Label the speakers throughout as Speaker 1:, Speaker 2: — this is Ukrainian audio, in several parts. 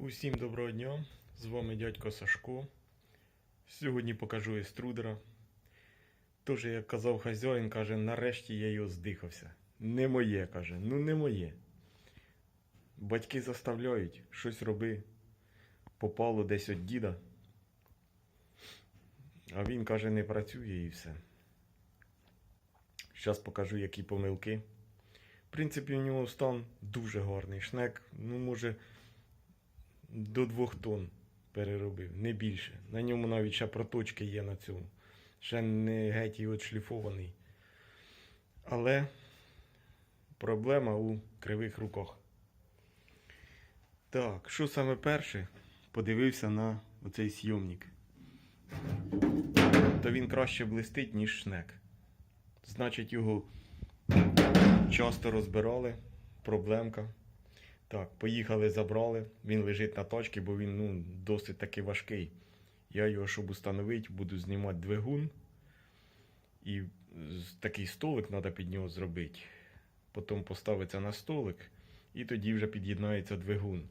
Speaker 1: Усім доброго дня! З вами дядько Сашко. Сьогодні покажу еструдера. Тож, як казав хазяїн, каже, нарешті я його здихався. Не моє, каже, ну не моє. Батьки заставляють, щось роби. Попало десь від діда. А він каже, не працює і все. Зараз покажу, які помилки. В принципі, у нього стан дуже гарний. Шнек, ну, може, до двох тонн переробив, не більше. На ньому навіть ще проточки є на цьому. Ще не геть і отшліфований. Але проблема у кривих руках. Так, що саме перше? Подивився на оцей сйомник. То він краще блистить, ніж шнек. Значить, його часто розбирали. Проблемка. Так, поїхали, забрали. Він лежить на точці, бо він ну, досить таки важкий. Я його, щоб установити, буду знімати двигун. І такий столик треба під нього зробити. Потім поставиться на столик, і тоді вже під'єднається двигун.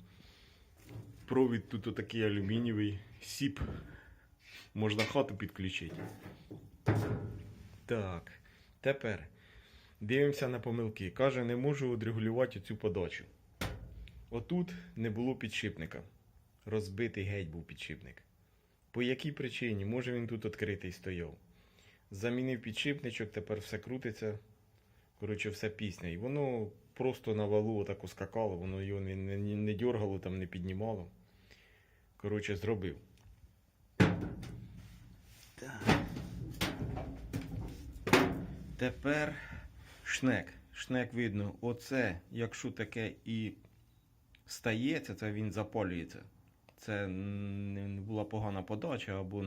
Speaker 1: Провід тут отакий алюмінієвий, сіп. Можна хату підключити. Так, тепер дивимося на помилки. Каже, не можу відрегулювати цю подачу. Отут не було підшипника. Розбитий геть був підшипник. По якій причині? Може він тут відкритий стояв. Замінив підшипничок, тепер все крутиться. Коротше, все пісня. І воно просто на валу отако скакало, воно його не, не, не дергало, там не піднімало. Коротше, зробив. Так. Тепер шнек. Шнек видно, оце, якщо таке і стається, це він запалюється. Це не була погана подача, або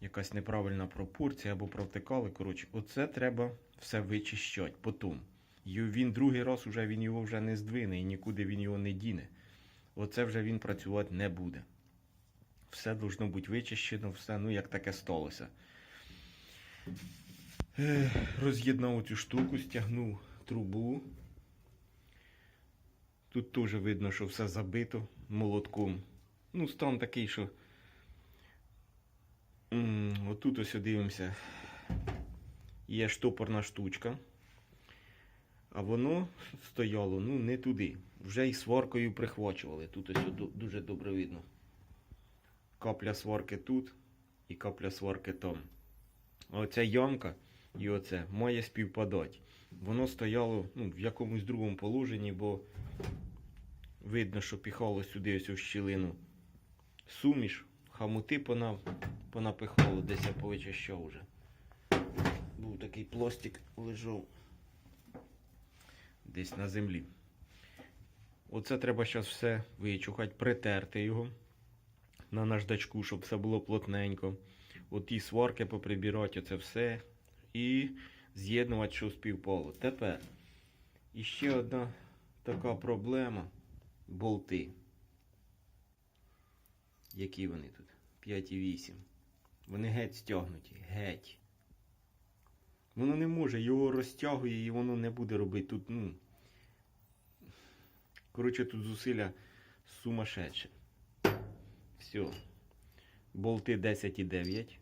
Speaker 1: якась неправильна пропорція, або провтикали. Коротше, оце треба все вичищати потім. І він другий раз уже він його вже не здвине і нікуди він його не діне. Оце вже він працювати не буде. Все должно бути вичищено, все, ну як таке сталося. Роз'єднав цю штуку, стягнув трубу. Тут теж видно, що все забито молотком. Ну, стан такий, що. Отут ось дивимося. Є штопорна штучка. А воно стояло ну, не туди. Вже і сваркою прихвачували. Тут ось дуже добре видно. Капля сварки тут і капля сварки там. А Оця ямка і оце має співпадати. Воно стояло ну, в якомусь другому положенні, бо видно, що піхало сюди ось у щілину суміш, хамути пона, понапихало, десь я повичищав вже. Був такий пластик лежав десь на землі. Оце треба зараз все вичухати, притерти його на наждачку, щоб все було плотненько. Оті сварки поприбирати, оце все. І з'єднувати, що співпало. Тепер іще одна така проблема болти. Які вони тут? 5,8. Вони геть стягнуті. Геть. Воно не може, його розтягує і воно не буде робити тут, ну. Коротше, тут зусилля сумасшедше. Все. Болти 10,9.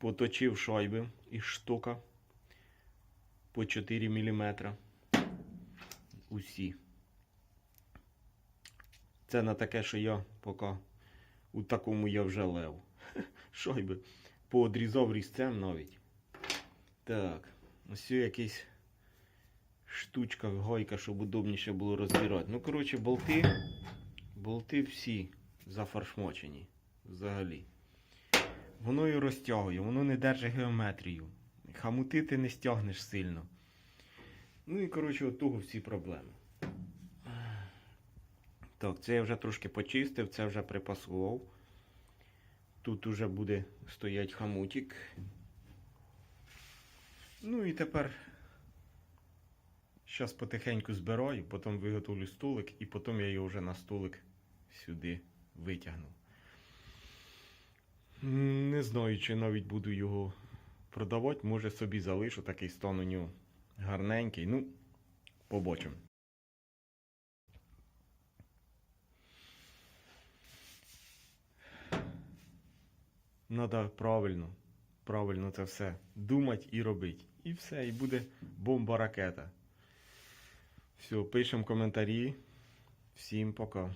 Speaker 1: Поточив шайби із штока по 4 мм. Усі. Це на таке, що я поки у такому я вже лев. Шайби поодрізав різцем навіть. Так, ось якийсь штучка, гайка, щоб удобніше було розбирати. Ну, коротше, болти, болти всі зафаршмочені взагалі. Воно і розтягує, воно не держить геометрію. Хамути ти не стягнеш сильно. Ну і коротше, от того всі проблеми. Так, це я вже трошки почистив, це вже припасував. Тут уже буде стоять хамутик. Ну і тепер зараз потихеньку збираю, потім виготовлю столик і потім я його вже на столик сюди витягну. Не знаю, чи навіть буду його продавати. Може собі залишу такий стан у нього гарненький. Ну, побачимо. Надо правильно, правильно це все думати і робити. І все, і буде бомба ракета. Все, пишемо коментарі. Всім пока.